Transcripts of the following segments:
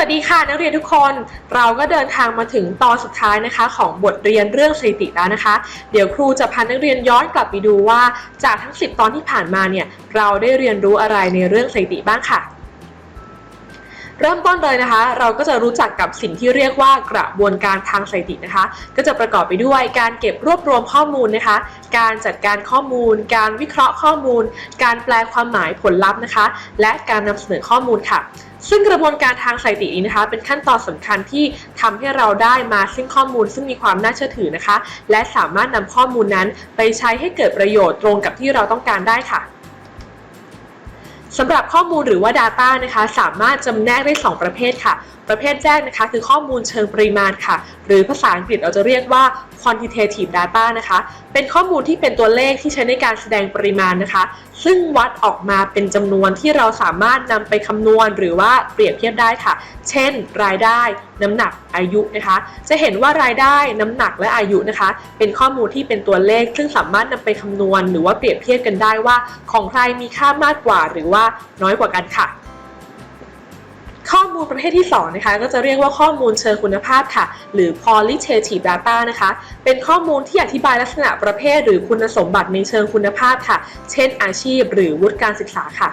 วัสดีค่ะนักเรียนทุกคนเราก็เดินทางมาถึงตอนสุดท้ายนะคะ ของบทเรียนเรื่องสถิติแล้วนะคะ เดี๋ยวครูจะพานักเรียนย้อนกลับไปดูว่า จากทั้ง 10 ตอนที่ผ่านมาเนี่ยเราได้เรียนรู้อะไรในเรื่องสถิติบ้างค่ะ เริ่มต้นเลยนะคะ เราก็จะรู้จักกับสิ่งที่เรียกว่ากระบวนการทางสถิตินะคะ ก็จะประกอบไปด้วยการเก็บรวบรวมข้อมูลนะคะ การจัดการข้อมูล การวิเคราะห์ข้อมูล การแปลความหมายผลลัพธ์นะคะ และการนำเสนอข้อมูลค่ะ ซึ่งกระบวนการทางสถิตินี้นะคะ เป็นขั้นตอนสำคัญที่ทำให้เราได้มาซึ่งข้อมูล ซึ่งมีความน่าเชื่อถือนะคะ และสามารถนำข้อมูลนั้นไปใช้ให้เกิดประโยชน์ตรงกับที่เราต้องการได้ค่ะสำหรับข้อมูลหรือว่า Data นะคะ สามารถจำแนกได้ 2 ประเภทค่ะ ประเภทแรกนะคะ คือข้อมูลเชิงปริมาณค่ะ หรือภาษาอังกฤษเราจะเรียกว่า quantitative data นะคะ เป็นข้อมูลที่เป็นตัวเลขที่ใช้ในการแสดงปริมาณนะคะ ซึ่งวัดออกมาเป็นจำนวนที่เราสามารถนำไปคำนวณหรือว่าเปรียบเทียบได้ค่ะ เช่น รายได้ น้ำหนัก อายุนะคะ จะเห็นว่ารายได้ น้ำหนักและอายุนะคะ เป็นข้อมูลที่เป็นตัวเลข ซึ่งสามารถนำไปคำนวณ หรือว่าเปรียบเทียบกันได้ว่า ของใครมีค่ามากกว่าหรือว่าน้อยกว่ากันค่ะ มูลประเภทที่2นะคะก็จะเรียกว่าข้อมูลเชิงคุณภาพค่ะ หรือ qualitative data นะคะ เป็นข้อมูลที่อธิบายลักษณะประเภท หรือคุณสมบัติในเชิงคุณภาพค่ะ เช่นอาชีพ หรือวุฒิการศึกษาค่ะ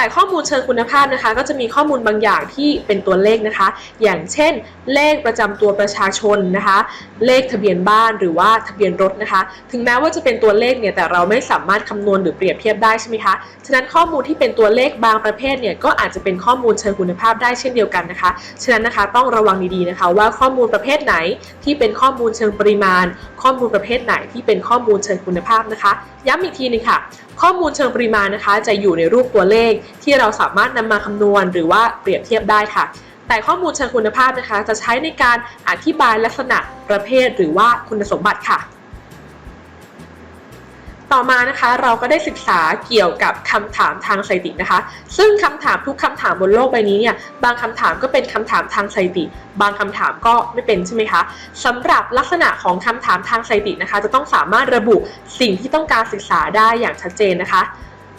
แต่ข้อมูลเชิงคุณภาพนะคะ ก็จะมีข้อมูลบางอย่างที่เป็นตัวเลขนะคะ อย่างเช่น เลขประจำตัวประชาชนนะคะ เลขทะเบียนบ้านหรือว่าทะเบียนรถนะคะ ถึงแม้ว่าจะเป็นตัวเลขเนี่ยแต่เราไม่สามารถคำนวณหรือเปรียบเทียบได้ใช่ไหมคะฉะนั้นข้อมูลที่เป็นตัวเลขบางประเภทเนี่ยก็อาจจะเป็นข้อมูลเชิงคุณภาพได้เช่นเดียวกันนะคะ ฉะนั้นนะคะต้องระวังดีๆนะคะ ว่าข้อมูลประเภทไหนที่เป็นข้อมูลเชิงปริมาณ ข้อมูลประเภทไหนที่เป็นข้อมูลเชิงคุณภาพนะคะ ย้ำอีกทีหนึงค่ะ ข้อมูลเชิงปริมาณนะคะ จะอยู่ในรูปตัวเลขที่เราสามารถนำมาคำนวณหรือว่าเปรียบเทียบได้ค่ะ แต่ข้อมูลเชิงคุณภาพนะคะ จะใช้ในการอธิบายลักษณะประเภทหรือว่าคุณสมบัติค่ะต่อมานะคะเราก็ได้ศึกษาเกี่ยวกับคำถามทางสถิตินะคะ ซึ่งคำถามทุกคำถามบนโลกใบนี้เนี่ยบางคำถามก็เป็นคำถามทางสถิติ บางคำถามก็ไม่เป็นใช่ไหมคะสำหรับลักษณะของคำถามทางสถิตินะคะ จะต้องสามารถระบุสิ่งที่ต้องการศึกษาได้อย่างชัดเจนนะคะ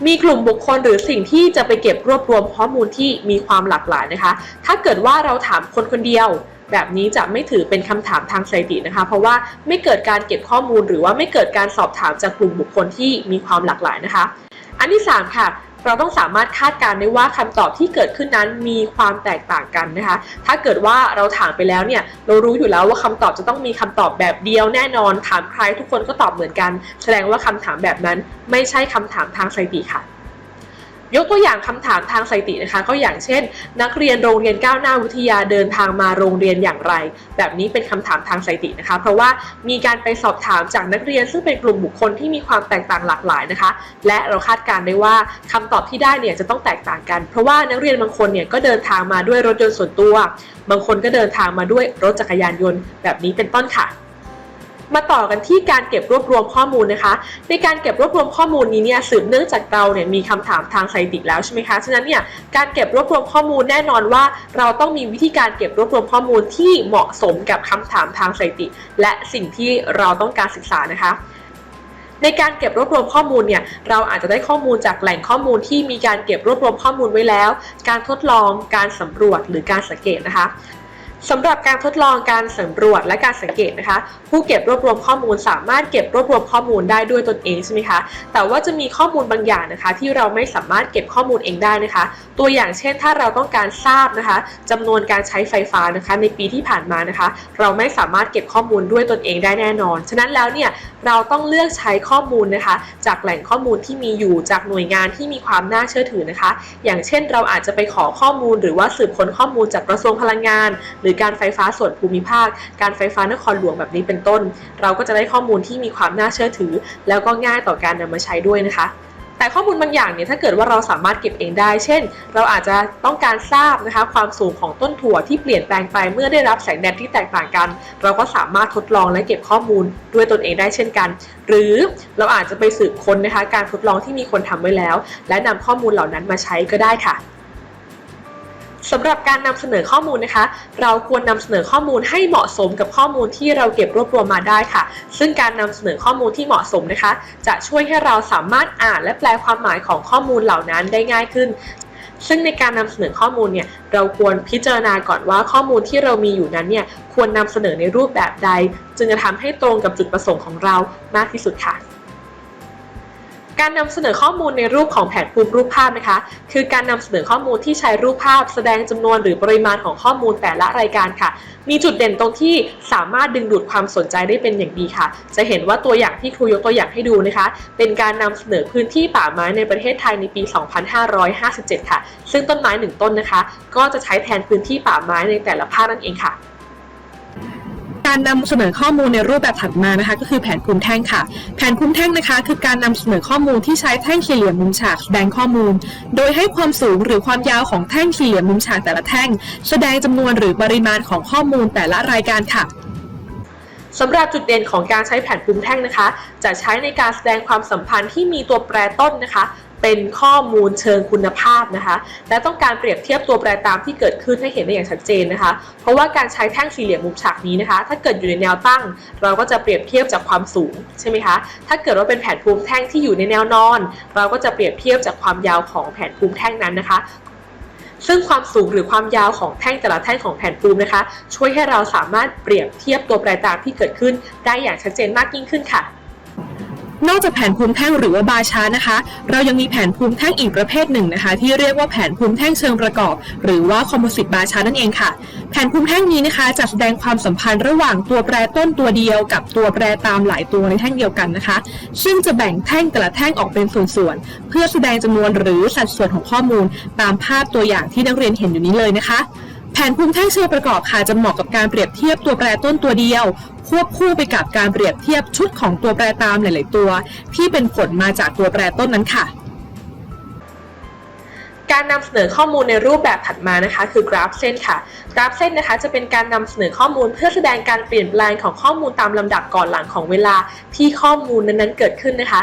มีกลุ่มบุคคลหรือสิ่งที่จะไปเก็บรวบรวมข้อมูลที่มีความหลากหลายนะคะ ถ้าเกิดว่าเราถามคนคนเดียว แบบนี้จะไม่ถือเป็นคำถามทางสถิตินะคะ เพราะว่าไม่เกิดการเก็บข้อมูล หรือว่าไม่เกิดการสอบถามจากกลุ่มบุคคลที่มีความหลากหลายนะคะ อันที่ 3 ค่ะ เราต้องสามารถคาดการณ์ได้ว่าคำตอบที่เกิดขึ้นนั้นมีความแตกต่างกันนะคะ ถ้าเกิดว่าเราถามไปแล้วเนี่ยเรารู้อยู่แล้วว่าคำตอบจะต้องมีคำตอบแบบเดียวแน่นอน ถามใครทุกคนก็ตอบเหมือนกัน แสดงว่าคำถามแบบนั้นไม่ใช่คำถามทางสถิติค่ะ ยกตัวอย่างคำถามทางสถิตินะคะ ก็อย่างเช่น นักเรียนโรงเรียนก้าวหน้าวิทยาเดินทางมาโรงเรียนอย่างไร แบบนี้เป็นคำถามทางสถิตินะคะ เพราะว่ามีการไปสอบถามจากนักเรียนซึ่งเป็นกลุ่มบุคคลที่มีความแตกต่างหลากหลายนะคะ และเราคาดการณ์ได้ว่าคำตอบที่ได้เนี่ยจะต้องแตกต่างกัน เพราะว่านักเรียนบางคนเนี่ยก็เดินทางมาด้วยรถยนต์ส่วนตัว บางคนก็เดินทางมาด้วยรถจักรยานยนต์ แบบนี้เป็นต้นค่ะ มาต่อกันที่การเก็บรวบรวมข้อมูลนะคะ ในการเก็บรวบรวมข้อมูลนี้เนี่ยสืบเนื่องจากเราเนี่ยมีคำถามทางสถิติแล้วใช่ไหมคะ ฉะนั้นเนี่ยการเก็บรวบรวมข้อมูลแน่นอนว่า เราต้องมีวิธีการเก็บรวบรวมข้อมูลที่เหมาะสมกับคำถามทางสถิติ และสิ่งที่เราต้องการศึกษานะคะในการเก็บรวบรวมข้อมูลเนี่ยเราอาจจะได้ข้อมูลจากแหล่งข้อมูลที่มีการเก็บรวบรวมข้อมูลไว้แล้ว การทดลองการสำรวจหรือการสังเกตนะคะ สำหรับการทดลองการสำรวจและการสังเกตนะคะ ผู้เก็บรวบรวมข้อมูลสามารถเก็บรวบรวมข้อมูลได้ด้วยตนเองใช่ไหมคะแต่ว่าจะมีข้อมูลบางอย่างนะคะ ที่เราไม่สามารถเก็บข้อมูลเองได้นะคะ ตัวอย่างเช่น ถ้าเราต้องการทราบนะคะจำนวนการใช้ไฟฟ้านะคะ ในปีที่ผ่านมานะคะ เราไม่สามารถเก็บข้อมูลด้วยตนเองได้แน่นอน ฉะนั้นแล้วเนี่ยเราต้องเลือกใช้ข้อมูลนะคะ จากแหล่งข้อมูลที่มีอยู่จากหน่วยงานที่มีความน่าเชื่อถือนะคะ อย่างเช่น เราอาจจะไปขอข้อมูลหรือว่าสืบค้นข้อมูลจากกระทรวงพลังงานหรือการไฟฟ้าส่วนภูมิภาค การไฟฟ้านครหลวงแบบนี้เป็นต้น เราก็จะได้ข้อมูลที่มีความน่าเชื่อถือ แล้วก็ง่ายต่อการนำมาใช้ด้วยนะคะแต่ข้อมูลบางอย่างเนี่ยถ้าเกิดว่าเราสามารถเก็บเองได้ เช่น เราอาจจะต้องการทราบนะคะความสูงของต้นถั่วที่เปลี่ยนแปลงไปเมื่อได้รับแสงแดดที่แตกต่างกัน เราก็สามารถทดลองและเก็บข้อมูลด้วยตนเองได้เช่นกัน หรือเราอาจจะไปสืบค้นนะคะการทดลองที่มีคนทำไว้แล้ว และนำข้อมูลเหล่านั้นมาใช้ก็ได้ค่ะ สำหรับการนำเสนอข้อมูลนะคะ เราควรนำเสนอข้อมูลให้เหมาะสมกับข้อมูลที่เราเก็บรวบรวมมาได้ค่ะ ซึ่งการนำเสนอข้อมูลที่เหมาะสมนะคะ จะช่วยให้เราสามารถอ่านและแปลความหมายของข้อมูลเหล่านั้นได้ง่ายขึ้น ซึ่งในการนำเสนอข้อมูลเนี่ยเราควรพิจารณาก่อนว่าข้อมูลที่เรามีอยู่นั้นเนี่ยควรนำเสนอในรูปแบบใด จึงจะทำให้ตรงกับจุดประสงค์ของเรามากที่สุดค่ะ การนำเสนอข้อมูลในรูปของแผนภูมิรูปภาพนะคะ คือการนำเสนอข้อมูลที่ใช้รูปภาพ แสดงจำนวนหรือปริมาณของข้อมูลแต่ละรายการค่ะ มีจุดเด่นตรงที่สามารถดึงดูดความสนใจได้เป็นอย่างดีค่ะ จะเห็นว่าตัวอย่างที่ครูยกตัวอย่างให้ดูนะคะ เป็นการนำเสนอพื้นที่ป่าไม้ในประเทศไทยในปี 2557 ค่ะ ซึ่งต้นไม้หนึ่งต้นนะคะ ก็จะใช้แทนพื้นที่ป่าไม้ในแต่ละภาคนั่นเองค่ะ การนำเสนอข้อมูลในรูปแบบถัดมานะคะ ก็คือแผนภูมิแท่งค่ะ แผนภูมิแท่งนะคะ คือการนำเสนอข้อมูลที่ใช้แท่งสี่เหลี่ยมมุมฉากแสดงข้อมูล โดยให้ความสูงหรือความยาวของแท่งสี่เหลี่ยมมุมฉากแต่ละแท่ง แสดงจำนวนหรือปริมาณของข้อมูลแต่ละรายการค่ะสำหรับจุดเด่นของการใช้แผนภูมิแท่งนะคะ จะใช้ในการแสดงความสัมพันธ์ที่มีตัวแปรต้นนะคะ เป็นข้อมูลเชิงคุณภาพนะคะ และต้องการเปรียบเทียบตัวแปรตามที่เกิดขึ้นให้เห็นได้อย่างชัดเจนนะคะ เพราะว่าการใช้แท่งสี่เหลี่ยมมุมฉากนี้นะคะ ถ้าเกิดอยู่ในแนวตั้ง เราก็จะเปรียบเทียบจากความสูงใช่ไหมคะถ้าเกิดว่าเป็นแผนภูมิแท่งที่อยู่ในแนวนอน เราก็จะเปรียบเทียบจากความยาวของแผนภูมิแท่งนั้นนะคะซึ่งความสูงหรือความยาวของแท่งแต่ละแท่งของแผ่นภูมนะคะ ช่วยให้เราสามารถเปรียบเทียบตัวแปรตามที่เกิดขึ้นได้อย่างชัดเจนมากยิ่งขึ้นค่ะ นอกจากแผนภูมิแท่งหรือว่าบาร์ชานะคะ เรายังมีแผนภูมิแท่งอีกประเภทหนึ่งนะคะ ที่เรียกว่าแผนภูมิแท่งเชิงประกอบ หรือว่าคอมโพสิตบาร์ชานั่นเองค่ะ แผนภูมิแท่งนี้นะคะจะแสดงความสัมพันธ์ระหว่างตัวแปรต้นตัวเดียว กับตัวแปรตามหลายตัวในแท่งเดียวกันนะคะ ซึ่งจะแบ่งแท่งแต่ละแท่งออกเป็นส่วนๆเพื่อแสดงจำนวนหรือสัดส่วนของข้อมูล ตามภาพตัวอย่างที่นักเรียนเห็นอยู่นี้เลยนะคะ แผนภูมิแท่งเชิงประกอบค่ะจะเหมาะกับการเปรียบเทียบตัวแปรต้นตัวเดียว ควบคู่ไปกับการเปรียบเทียบชุดของตัวแปรตามหลาย ๆ ตัว ที่เป็นผลมาจากตัวแปรต้นนั้นค่ะ การนำเสนอข้อมูลในรูปแบบถัดมานะคะ คือกราฟเส้นค่ะ กราฟเส้นนะคะจะเป็นการนำเสนอข้อมูลเพื่อแสดงการเปลี่ยนแปลงของข้อมูลตามลำดับก่อนหลังของเวลาที่ข้อมูลนั้นๆเกิดขึ้นนะคะ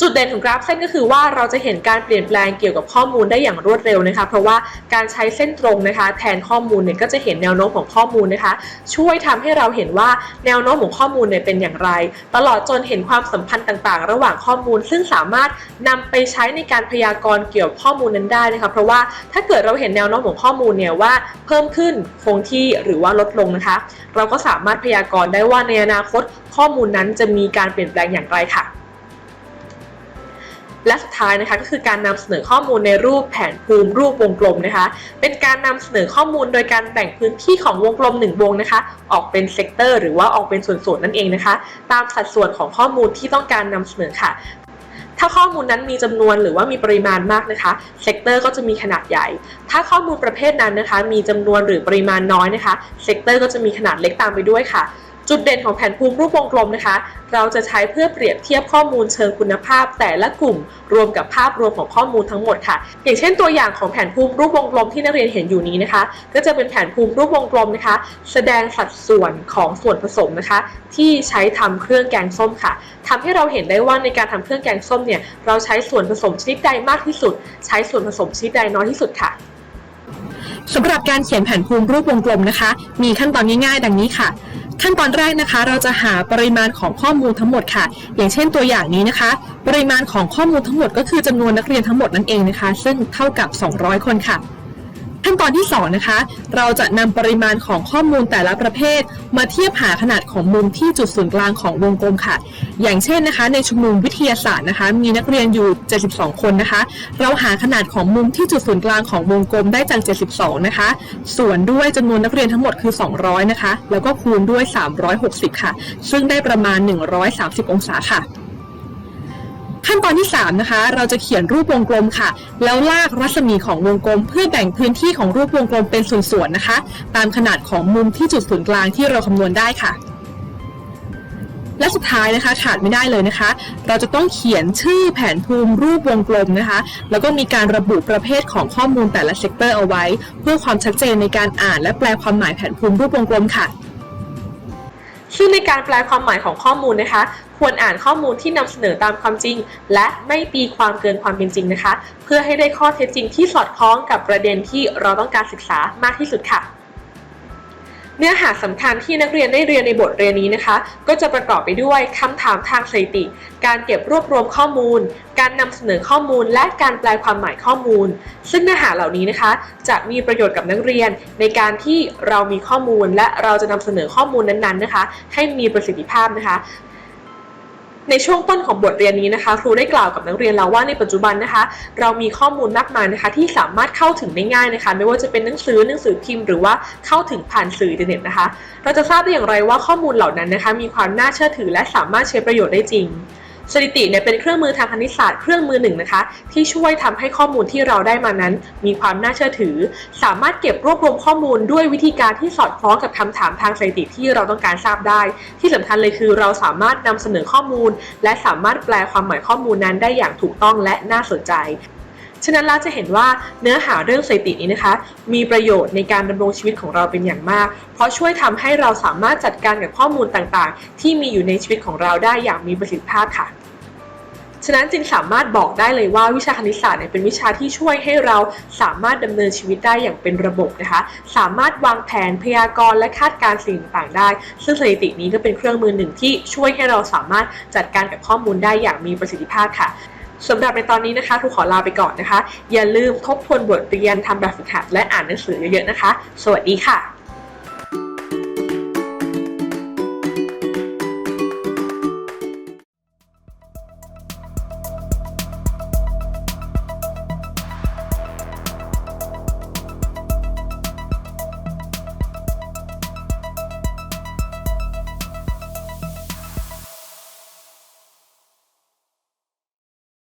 จุดเด่นของกราฟเส้นก็คือว่าเราจะเห็นการเปลี่ยนแปลงเกี่ยวกับข้อมูลได้อย่างรวดเร็วนะคะ เพราะว่าการใช้เส้นตรงนะคะ แทนข้อมูลเนี่ยก็จะเห็นแนวโน้มของข้อมูลนะคะ ช่วยทำให้เราเห็นว่าแนวโน้มของข้อมูลเนี่ยเป็นอย่างไร ตลอดจนเห็นความสัมพันธ์ต่างๆ ระหว่างข้อมูล ซึ่งสามารถนำไปใช้ในการพยากรณ์เกี่ยวกับข้อมูลนั้นได้นะคะ เพราะว่าถ้าเกิดเราเห็นแนวโน้มของข้อมูลเนี่ยว่าเพิ่มขึ้นคงที่หรือว่าลดลงนะคะ เราก็สามารถพยากรณ์ได้ว่าในอนาคตข้อมูลนั้นจะมีการเปลี่ยนแปลงอย่างไรค่ะ และสุดท้ายนะคะก็คือการนำเสนอข้อมูลในรูปแผนภูมิรูปวงกลมนะคะ เป็นการนำเสนอข้อมูลโดยการแบ่งพื้นที่ของวงกลมหนึ่งวงนะคะ ออกเป็นเซกเตอร์หรือว่าออกเป็นส่วนๆนั่นเองนะคะ ตามสัดส่วนของข้อมูลที่ต้องการนำเสนอค่ะถ้าข้อมูลนั้นมีจำนวนหรือว่ามีปริมาณมากนะคะเซกเตอร์ก็จะมีขนาดใหญ่ ถ้าข้อมูลประเภทนั้นนะคะ มีจำนวนหรือปริมาณน้อยนะคะเซกเตอร์ก็จะมีขนาดเล็กตามไปด้วยค่ะ จุดเด่นของแผนภูมิรูปวงกลมนะคะ เราจะใช้เพื่อเปรียบเทียบข้อมูลเชิงคุณภาพ แต่ละกลุ่มรวมกับภาพรวมของข้อมูลทั้งหมดค่ะ อย่างเช่นตัวอย่างของแผนภูมิรูปวงกลมที่นักเรียนเห็นอยู่นี้นะคะ ก็จะเป็นแผนภูมิรูปวงกลมนะคะ แสดงสัดส่วนของส่วนผสมนะคะ ที่ใช้ทำเครื่องแกงส้มค่ะทำให้เราเห็นได้ว่าในการทำเครื่องแกงส้มเนี่ยเราใช้ส่วนผสมชนิดใดมากที่สุด ใช้ส่วนผสมชนิดใดน้อยที่สุดค่ะสำหรับการเขียนแผนภูมิรูปวงกลมนะคะ มีขั้นตอนง่ายๆ ดังนี้ค่ะ ขั้นตอนแรกนะคะ เราจะหาปริมาณของข้อมูลทั้งหมดค่ะ อย่างเช่นตัวอย่างนี้นะคะ ปริมาณของข้อมูลทั้งหมดก็คือจำนวนนักเรียนทั้งหมดนั่นเองนะคะ ซึ่งเท่ากับ 200 คนค่ะ ขั้นตอนที่ 2 นะคะ เราจะนำปริมาณของข้อมูลแต่ละประเภท มาเทียบหาขนาดของมุมที่จุดศูนย์กลางของวงกลมค่ะ อย่างเช่นนะคะ ในชุมนุมวิทยาศาสตร์นะคะ มีนักเรียนอยู่ 72 คนนะคะ เราหาขนาดของมุมที่จุดศูนย์กลางของวงกลมได้จาก 72 นะคะ ส่วนด้วยจำนวนนักเรียนทั้งหมดคือ 200 นะคะ แล้วก็คูณด้วย 360 ค่ะ ซึ่งได้ประมาณ 130 องศาค่ะ ขั้นตอนที่ 3 นะคะ เราจะเขียนรูปวงกลมค่ะ แล้วลากรัศมีของวงกลม เพื่อแบ่งพื้นที่ของรูปวงกลมเป็นส่วนๆนะคะ ตามขนาดของมุมที่จุดศูนย์กลางที่เราคำนวณได้ค่ะ และสุดท้ายนะคะขาดไม่ได้เลยนะคะ เราจะต้องเขียนชื่อแผนภูมิรูปวงกลมนะคะ แล้วก็มีการระบุประเภทของข้อมูลแต่ละเซกเตอร์เอาไว้ เพื่อความชัดเจนในการอ่านและแปลความหมายแผนภูมิรูปวงกลมค่ะ ซึ่งในการแปลความหมายของข้อมูลนะคะ ควรอ่านข้อมูลที่นำเสนอตามความจริง และไม่ตีความเกินความเป็นจริงนะคะ เพื่อให้ได้ข้อเท็จจริงที่สอดคล้องกับประเด็นที่เราต้องการศึกษามากที่สุดค่ะ เนื้อหาสำคัญที่นักเรียนได้เรียนในบทเรียนนี้นะคะ ก็จะประกอบไปด้วยคำถามทางสถิติ การเก็บรวบรวมข้อมูล การนำเสนอข้อมูล และการแปลความหมายข้อมูล ซึ่งเนื้อหาเหล่านี้นะคะ จะมีประโยชน์กับนักเรียน ในการที่เรามีข้อมูลและเราจะนำเสนอข้อมูลนั้นๆนะคะ ให้มีประสิทธิภาพนะคะ ในช่วงต้นของบทเรียนนี้นะคะ ครูได้กล่าวกับนักเรียนแล้วว่าในปัจจุบันนะคะ เรามีข้อมูลมากมายนะคะ ที่สามารถเข้าถึงได้ง่ายนะคะ ไม่ว่าจะเป็นหนังสือหนังสือพิมพ์หรือว่าเข้าถึงผ่านสื่ออินเทอร์เน็ตนะคะ เราจะทราบได้อย่างไรว่าข้อมูลเหล่านั้นนะคะ มีความน่าเชื่อถือและสามารถใช้ประโยชน์ได้จริง สถิติเนี่ยเป็นเครื่องมือทางคณิตศาสตร์เครื่องมือหนึ่งนะคะ ที่ช่วยทำให้ข้อมูลที่เราได้มานั้น มีความน่าเชื่อถือ สามารถเก็บรวบรวมข้อมูลด้วยวิธีการที่สอดคล้องกับคำถามทางสถิติที่เราต้องการทราบได้ ที่สำคัญเลยคือเราสามารถนำเสนอข้อมูล และสามารถแปลความหมายข้อมูลนั้นได้อย่างถูกต้องและน่าสนใจ ฉะนั้นเราจะเห็นว่าเนื้อหาเรื่องสถิตินี้นะคะ มีประโยชน์ในการดำรงชีวิตของเราเป็นอย่างมาก เพราะช่วยทำให้เราสามารถจัดการกับข้อมูลต่างๆ ที่มีอยู่ในชีวิตของเราได้อย่างมีประสิทธิภาพค่ะฉะนั้นจึงสามารถบอกได้เลยว่าวิชาคณิตศาสตร์เนี่ยเป็นวิชาที่ช่วยให้เราสามารถดำเนินชีวิตได้อย่างเป็นระบบนะคะ สามารถวางแผนพยากรณ์และคาดการณ์สิ่งต่างๆได้ ซึ่งสถิตินี้ก็เป็นเครื่องมือหนึ่งที่ช่วยให้เราสามารถจัดการกับข้อมูลได้อย่างมีประสิทธิภาพค่ะ สำหรับในตอนนี้นะคะครูขอลาไปก่อนนะคะ อย่าลืมทบทวนบทเรียนทำแบบฝึกหัดและอ่านหนังสือเยอะๆนะคะ สวัสดีค่ะ